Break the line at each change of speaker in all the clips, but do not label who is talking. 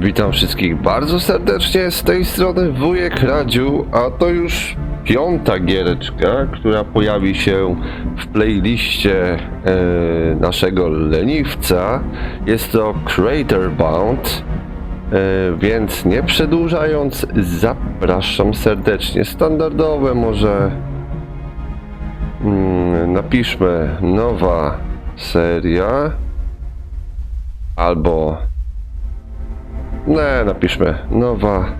Witam wszystkich bardzo serdecznie z tej strony wujek Radziu, a to już piąta giereczka, która pojawi się w playliście e, naszego leniwca. Jest to Crater Bound, e, więc nie przedłużając, zapraszam serdecznie. Standardowe może mm, napiszmy nowa seria albo nie, napiszmy nowa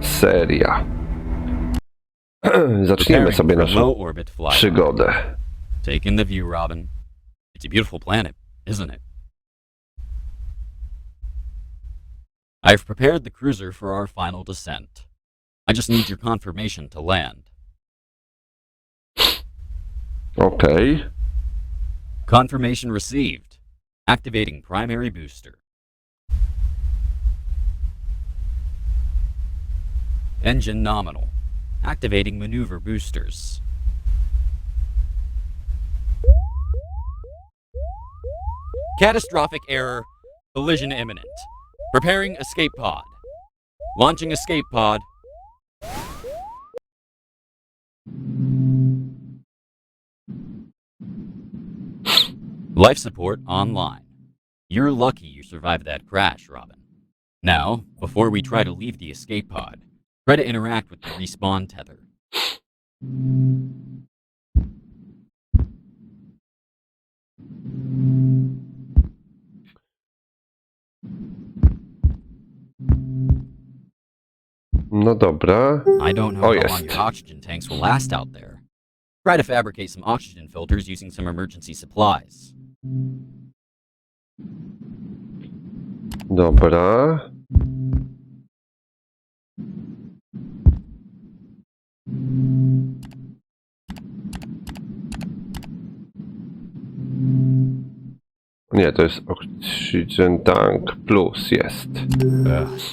seria. Zaczniemy sobie naszą przygodę.
Take in the view, Robin. It's a beautiful planet, isn't it? I've prepared the cruiser for our final descent. I just need your confirmation to land.
Okej.
Confirmation received. Activating primary booster. Engine nominal. Activating maneuver boosters. Catastrophic error. Collision imminent. Preparing escape pod. Launching escape pod. Life support online. You're lucky you survived that crash, Robin. Now, before we try to leave the escape pod, try to interact with the respawn tether.
No dobra.
I don't know
Oh,
how
yes.
long your oxygen tanks will last out there. Try to fabricate some oxygen filters using some emergency supplies.
Dobra. Nie, to jest Oxygen Tank Plus jest.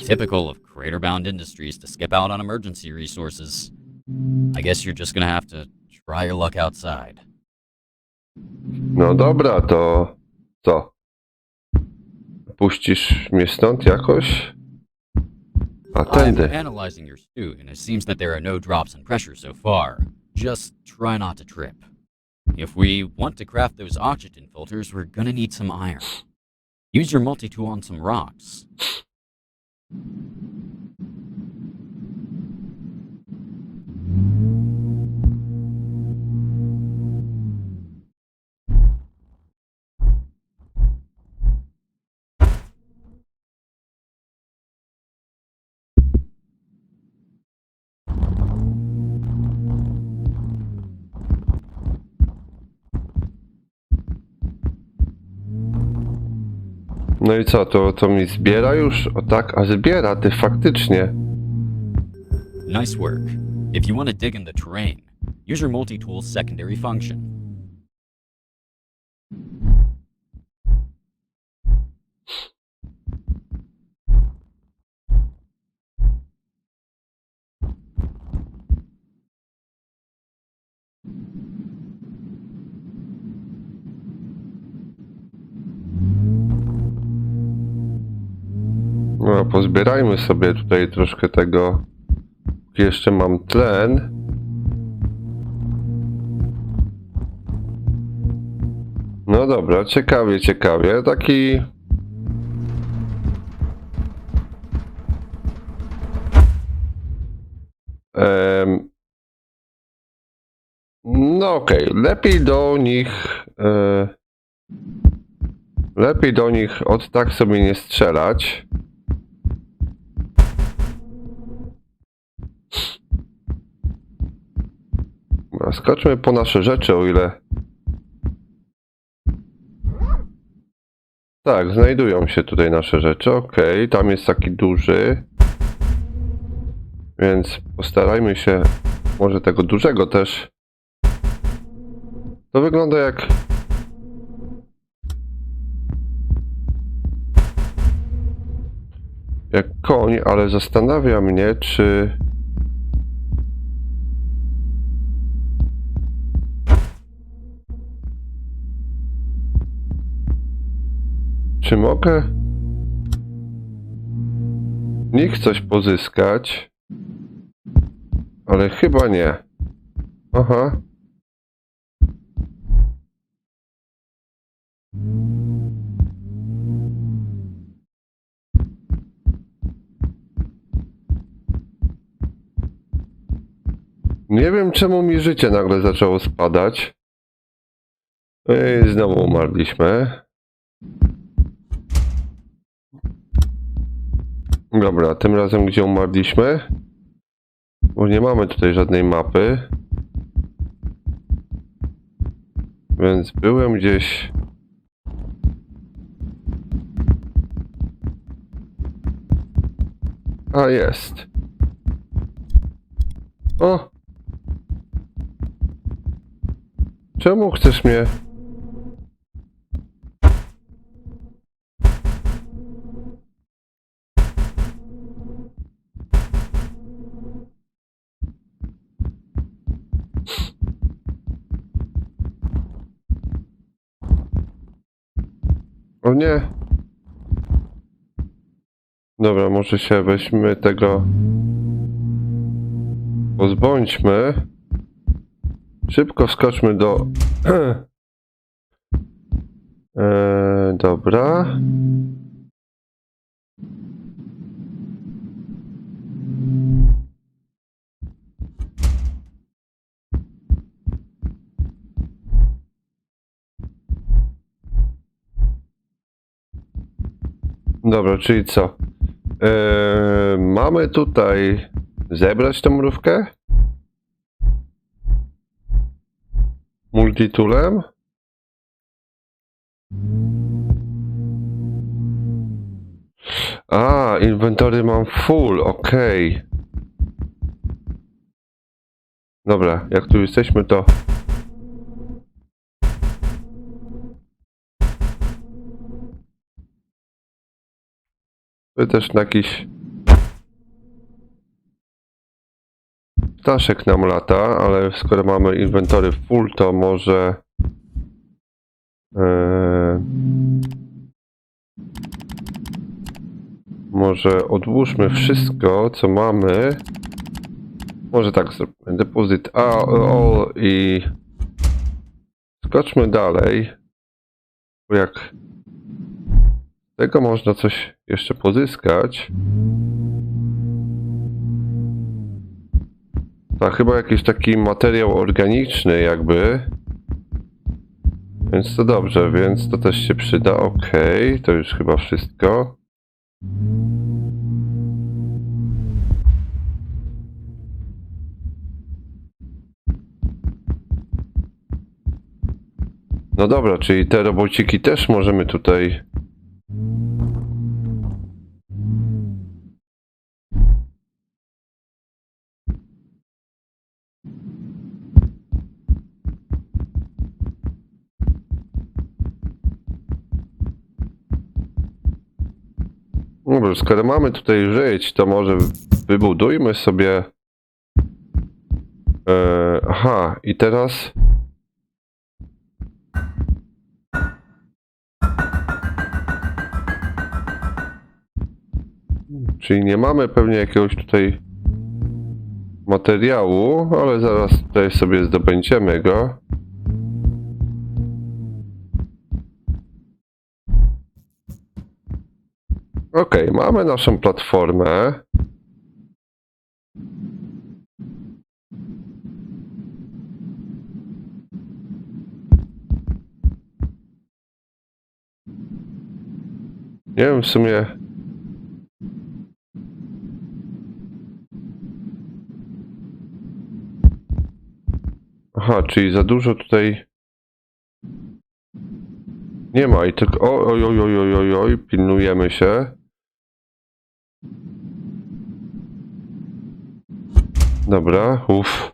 Typical of crater-bound industries to skip out on emergency resources. I guess you're just gonna have to try your luck outside.
No dobra, to co? Puścisz mnie stąd jakoś?
I'm
tędy.
analyzing your stew, and it seems that there are no drops in pressure so far. Just try not to trip. If we want to craft those oxygen filters, we're gonna need some iron. Use your multi-tool on some rocks.
No i co, to, to mi zbiera już? O tak, a zbiera ty faktycznie.
Nice work. If you want to dig in the terrain, use your multi-tool's secondary function.
No, pozbierajmy sobie tutaj troszkę tego. Jeszcze mam tlen. No dobra, ciekawie, ciekawie. Taki. Em, No okej, lepiej do nich. E, lepiej do nich od tak sobie nie strzelać. Skoczmy po nasze rzeczy, o ile. Tak, znajdują się tutaj nasze rzeczy. Okej, tam jest taki duży. Więc postarajmy się może tego dużego też. To wygląda jak. Jak koń, ale zastanawia mnie, czy. Czy mogę? nich coś pozyskać. Ale chyba nie. Aha. Nie wiem czemu mi życie nagle zaczęło spadać. I znowu umarliśmy. Dobra, tym razem gdzie umarliśmy? Bo nie mamy tutaj żadnej mapy. Więc byłem gdzieś. A jest. O! Czemu chcesz mnie? Nie. Dobra, może się weźmy tego. Pozbądźmy. Szybko skoczmy do. eee, dobra. Dobra, czyli co? Eee, mamy tutaj zebrać tą mrówkę? Multitoolem? A, inwentory mam full, okej. Dobra, jak tu jesteśmy, to... To też na jakiś... Ptaszek nam lata, ale skoro mamy inwentory full, to może... Eee, może odłóżmy wszystko, co mamy. Może tak zróbmy. Deposit all, all i... Skoczmy dalej. Bo jak... Tego można coś jeszcze pozyskać. To chyba jakiś taki materiał organiczny jakby. Więc to dobrze, więc to też się przyda. Okej, to już chyba wszystko. No dobra, czyli te robociki też możemy tutaj Skoro mamy tutaj żyć, to może wybudujmy sobie. E, aha, i teraz. Czyli nie mamy pewnie jakiegoś tutaj materiału, ale zaraz tutaj sobie zdobędziemy go. Okej, mamy naszą platformę. Nie wiem w sumie. Aha, czyli za dużo tutaj nie ma i tylko oj, oj, oj, oj, oj, oj, pilnujemy się. Dobra, uff.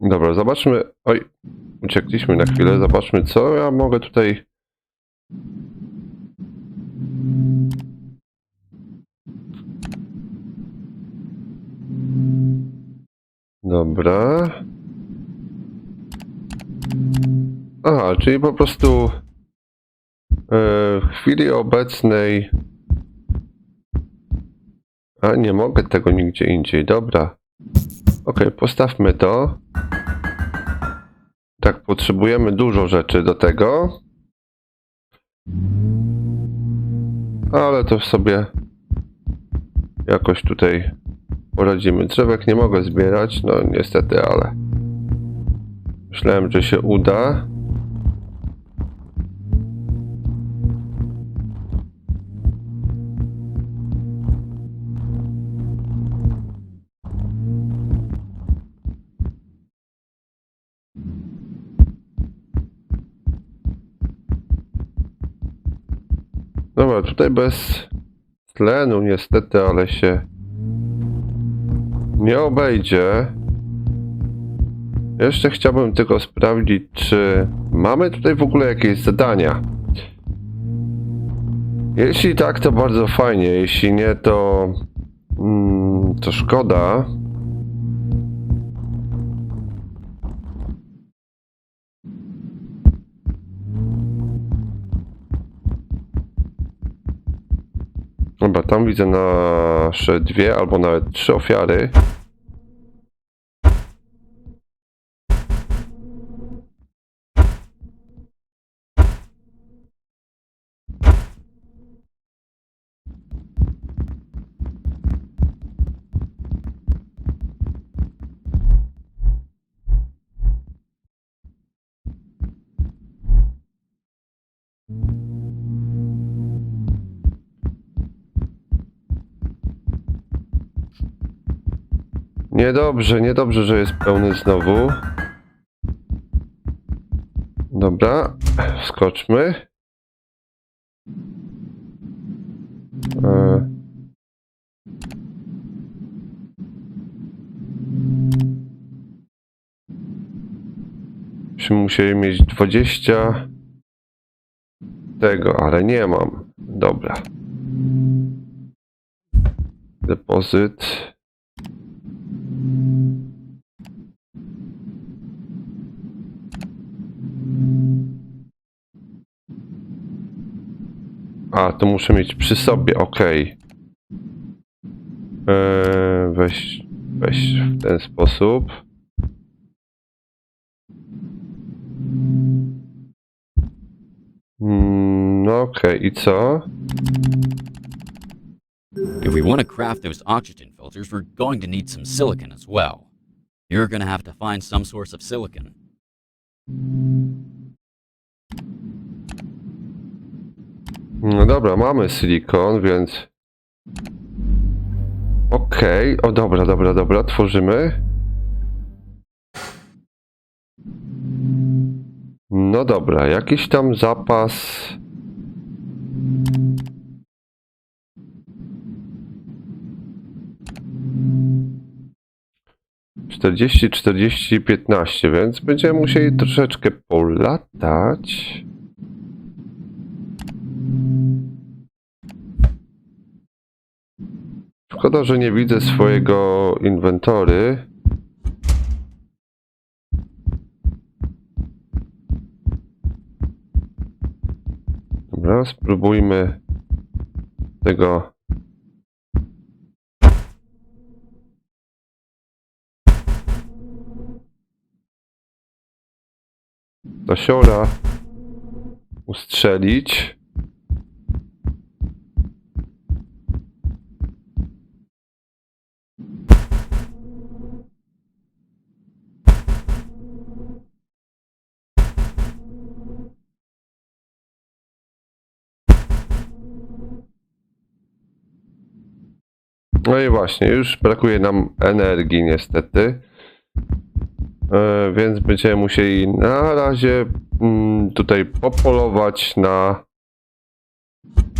Dobra, zobaczmy. Oj, uciekliśmy na chwilę. Zobaczmy, co ja mogę tutaj. Dobra. Aha, czyli po prostu w chwili obecnej. A nie mogę tego nigdzie indziej. Dobra. Ok, postawmy to. Tak, potrzebujemy dużo rzeczy do tego. Ale to sobie jakoś tutaj poradzimy. Drzewek nie mogę zbierać, no niestety, ale myślałem, że się uda. Dobra, tutaj bez tlenu niestety, ale się nie obejdzie. Jeszcze chciałbym tylko sprawdzić, czy mamy tutaj w ogóle jakieś zadania. Jeśli tak, to bardzo fajnie. Jeśli nie, to. Mm, to szkoda. Tam widzę nasze dwie albo nawet trzy ofiary. Niedobrze, niedobrze, że jest pełny znowu. Dobra, skoczmy. E. Byśmy musieli mieć 20 tego, ale nie mam. Dobra. Depozyt. A, to muszę mieć przy sobie, okej. Eee, weź, weź w ten sposób. Mm, no okej, i co?
If we want to craft those oxygen filters, we're going to need some silicon as well. You're going to have to find some source of silicon.
No dobra, mamy silikon, więc... Okej, o dobra, dobra, dobra, tworzymy. No dobra, jakiś tam zapas... Czterdzieści, czterdzieści, piętnaście, więc będziemy musieli troszeczkę polatać. Szkoda, że nie widzę swojego inwentory. Dobra, spróbujmy tego. Dasiora ustrzelić. No i właśnie, już brakuje nam energii niestety. E, więc będziemy musieli na razie mm, tutaj popolować na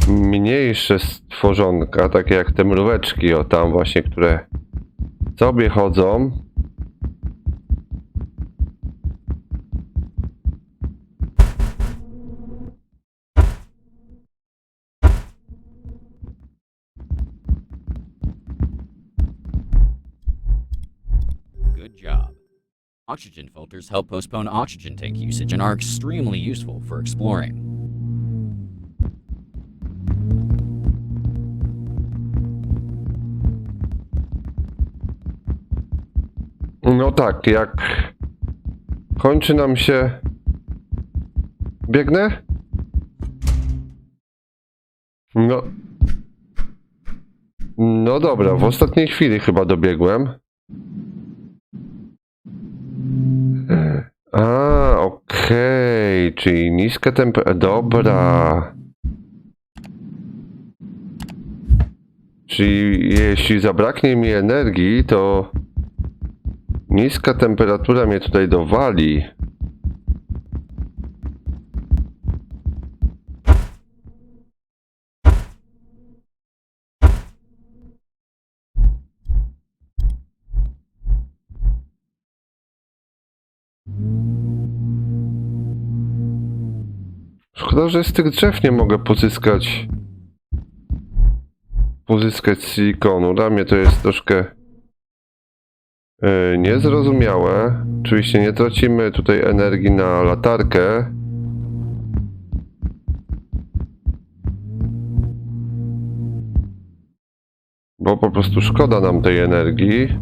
mniejsze stworzonka, takie jak te mróweczki, o tam właśnie, które sobie chodzą.
Oxygen filters help postpone oxygen tank usage and are extremely useful for exploring.
No tak, jak kończy nam się. Biegnę? No. No dobra, w ostatniej chwili chyba dobiegłem. Okej, czyli niska temperatura. Dobra. Czyli jeśli zabraknie mi energii, to niska temperatura mnie tutaj dowali. Szkoda, że z tych drzew nie mogę pozyskać pozyskać silikonu. Dla mnie to jest troszkę yy, niezrozumiałe. Oczywiście nie tracimy tutaj energii na latarkę. Bo po prostu szkoda nam tej energii.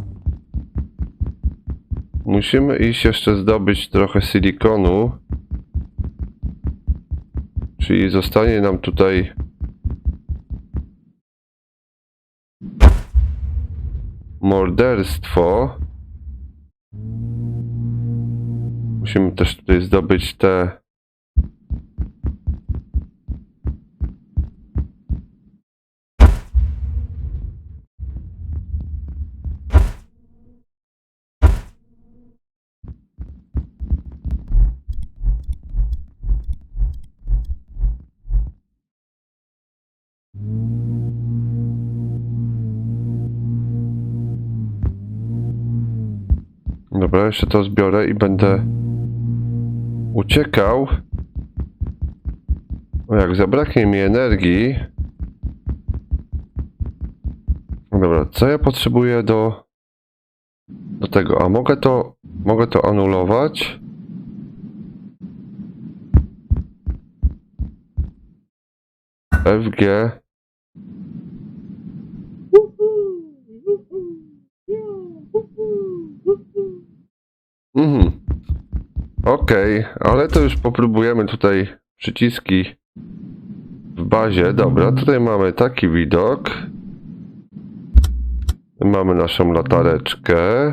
Musimy iść jeszcze zdobyć trochę silikonu. Czyli zostanie nam tutaj morderstwo. Musimy też tutaj zdobyć te. Dobra, jeszcze to zbiorę i będę uciekał. O, jak zabraknie mi energii. Dobra, co ja potrzebuję do do tego? A mogę to mogę to anulować? FG Mhm. Okej, ale to już popróbujemy tutaj przyciski w bazie. Dobra, tutaj mamy taki widok. Mamy naszą latareczkę.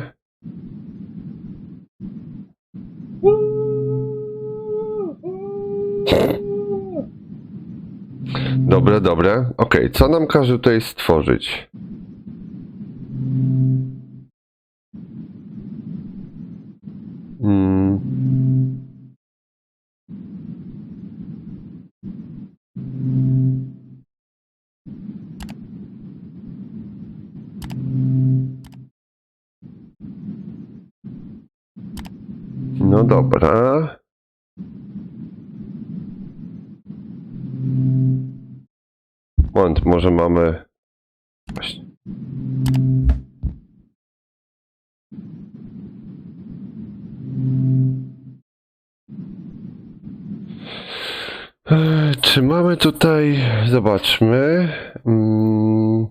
Dobre, dobre. Okej, co nam każe tutaj stworzyć? Mm. No dobra. Moment, może mamy. Właśnie. Czy mamy tutaj. Zobaczmy. Mm.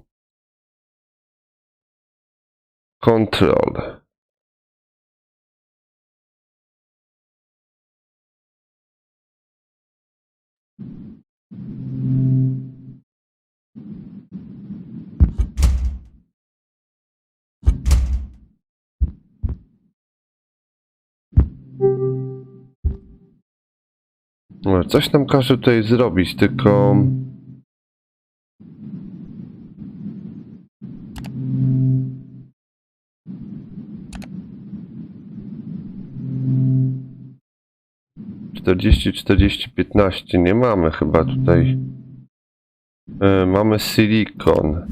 Control. Coś nam każe tutaj zrobić, tylko. Czterdzieści, czterdzieści, piętnaście. Nie mamy chyba tutaj. E, mamy silikon.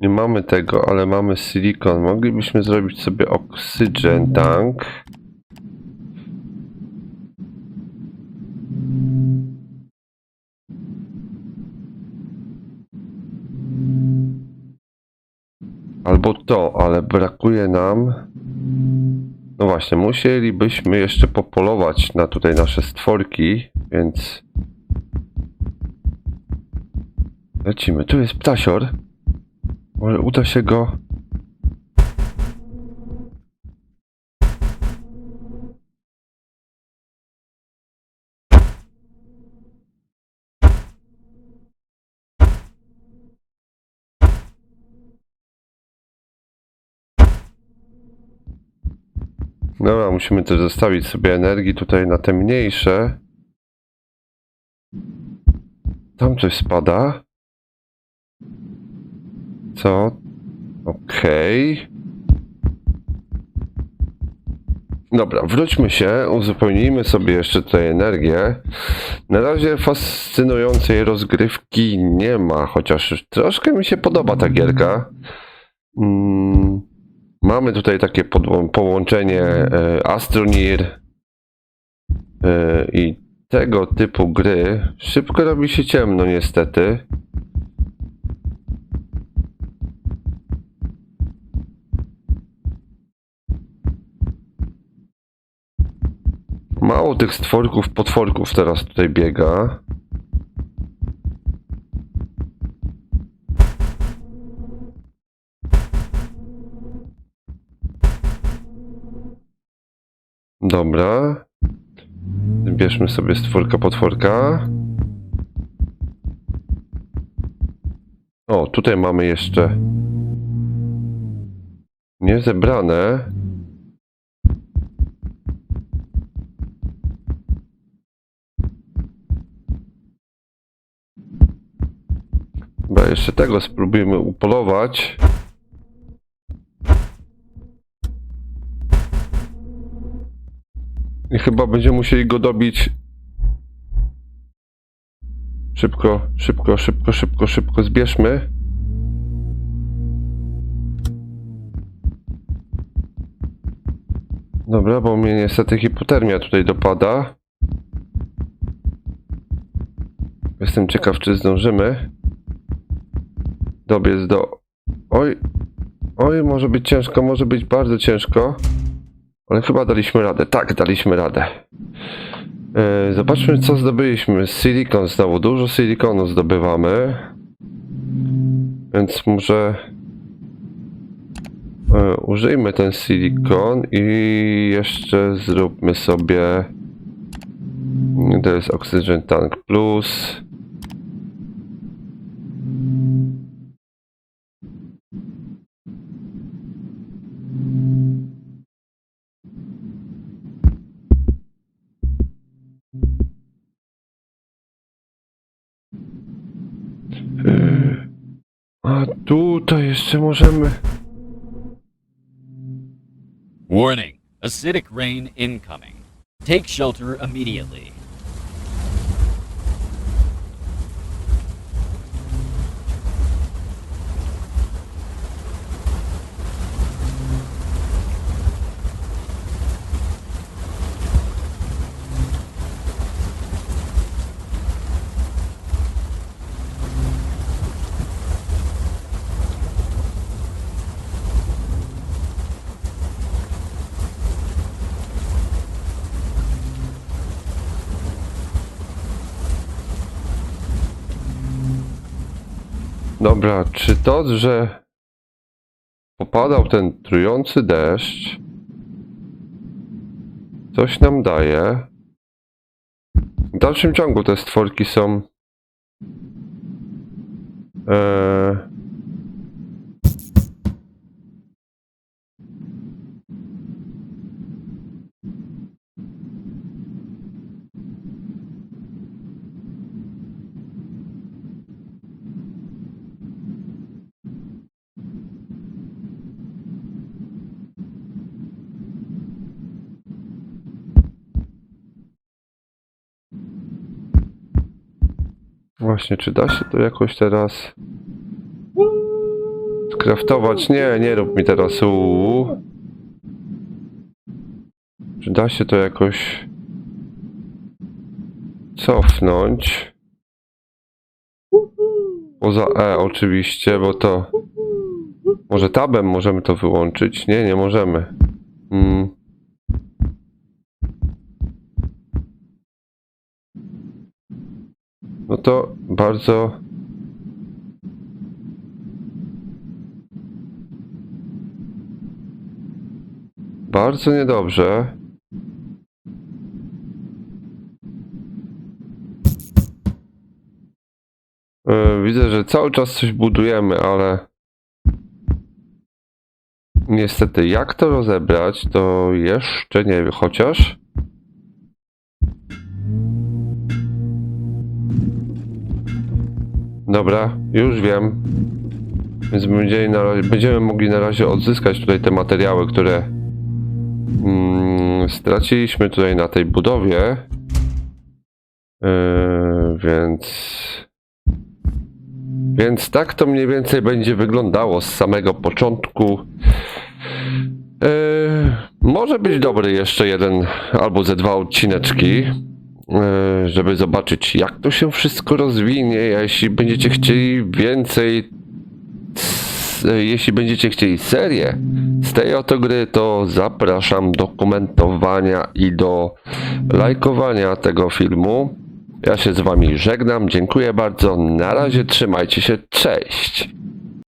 Nie mamy tego, ale mamy silikon. Moglibyśmy zrobić sobie oxygen tank. Albo to, ale brakuje nam. No właśnie, musielibyśmy jeszcze popolować na tutaj nasze stworki, więc. Lecimy. Tu jest ptasior. Może uda się go. Dobra, musimy też zostawić sobie energii tutaj na te mniejsze. Tam coś spada. Co? Okej. Dobra, wróćmy się, uzupełnijmy sobie jeszcze tutaj energię. Na razie fascynującej rozgrywki nie ma, chociaż troszkę mi się podoba ta gierka. Mm, mamy tutaj takie połączenie e, Astronir e, i tego typu gry. Szybko robi się ciemno niestety. Mało tych stworków, potworków teraz tutaj biega. Dobra. Bierzmy sobie stwórka, potworka. O, tutaj mamy jeszcze niezebrane. Dobra, jeszcze tego spróbujemy upolować. Chyba będziemy musieli go dobić. Szybko, szybko, szybko, szybko, szybko zbierzmy. Dobra, bo mnie niestety hipotermia tutaj dopada. Jestem ciekaw, czy zdążymy. Dobiec do... Oj, oj, może być ciężko, może być bardzo ciężko. Ale chyba daliśmy radę. Tak, daliśmy radę. E, zobaczmy, co zdobyliśmy. Silikon znowu. Dużo silikonu zdobywamy. Więc może e, użyjmy ten silikon i jeszcze zróbmy sobie to jest Oxygen Tank Plus. A tutaj jeszcze możemy.
Warning acidic rain incoming. Take shelter immediately.
Dobra, czy to, że popadał ten trujący deszcz, coś nam daje? W dalszym ciągu te stworki są. Eee, Właśnie, czy da się to jakoś teraz skraftować? Nie, nie rób mi teraz uuu. Czy da się to jakoś cofnąć? Poza E oczywiście, bo to... Może tabem możemy to wyłączyć? Nie, nie możemy. Mm. No to bardzo. Bardzo niedobrze. E, Widzę, że cały czas coś budujemy, ale Niestety, jak to rozebrać, to jeszcze nie wiem, chociaż... Dobra, już wiem. Więc będziemy, na razie, będziemy mogli na razie odzyskać tutaj te materiały, które mm, straciliśmy tutaj na tej budowie. Yy, więc... Więc tak to mniej więcej będzie wyglądało z samego początku. Yy, może być dobry jeszcze jeden albo ze dwa odcineczki, żeby zobaczyć jak to się wszystko rozwinie. A jeśli będziecie chcieli więcej, s- jeśli będziecie chcieli serię z tej oto gry, to zapraszam do komentowania i do lajkowania tego filmu. Ja się z wami żegnam, dziękuję bardzo, na razie trzymajcie się, cześć!